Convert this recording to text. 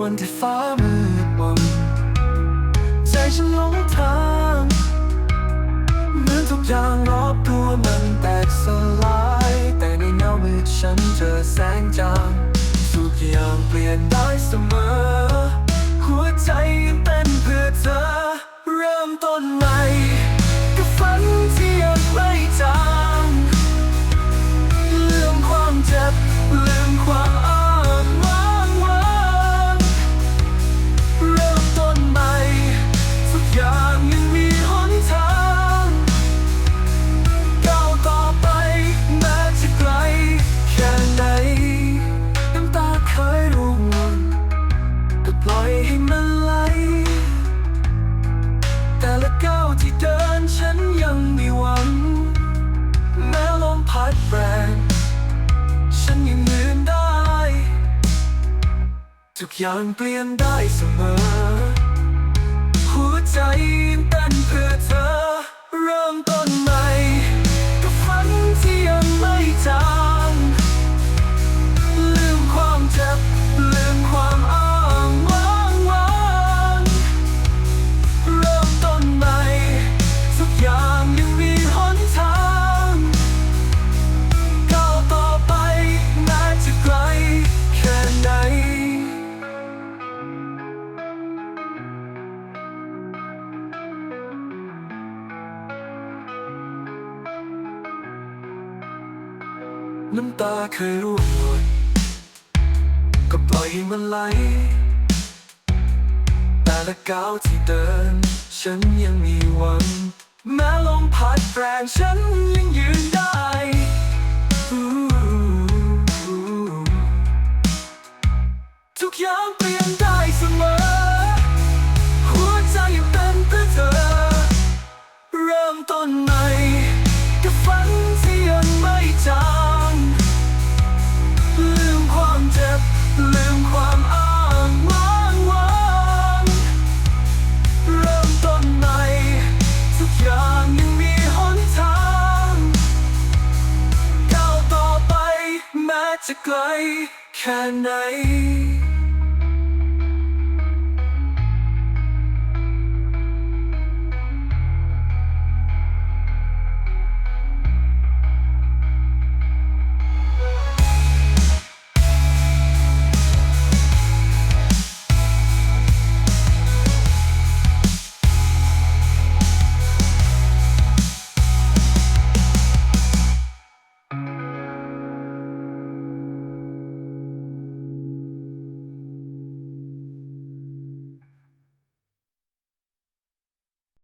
วันที่ฟ้ามืดมนใจฉันหลงทางเหมือนทุกอย่างรอบตัวมันแตกสลาย แต่ในเงามืดฉันเจอแสงจางทุกอย่างเปลี่ยนได้เสมอ หัวใจยังเต้นเพื่อเธอ เริ่มต้นใหม่กับฝันที่ยังไม่จางลืมความเจ็บลืม ทุกอย่างเปลี่ยนได้เสมอ น้ำตาเคยร่วงหล่นก็ปล่อยให้มันไหล แต่ละก้าวที่เดิน ฉันยังมีหวัง แม้ลมพัดแรงฉันยังยืนได้ จะไกลแค่ไหน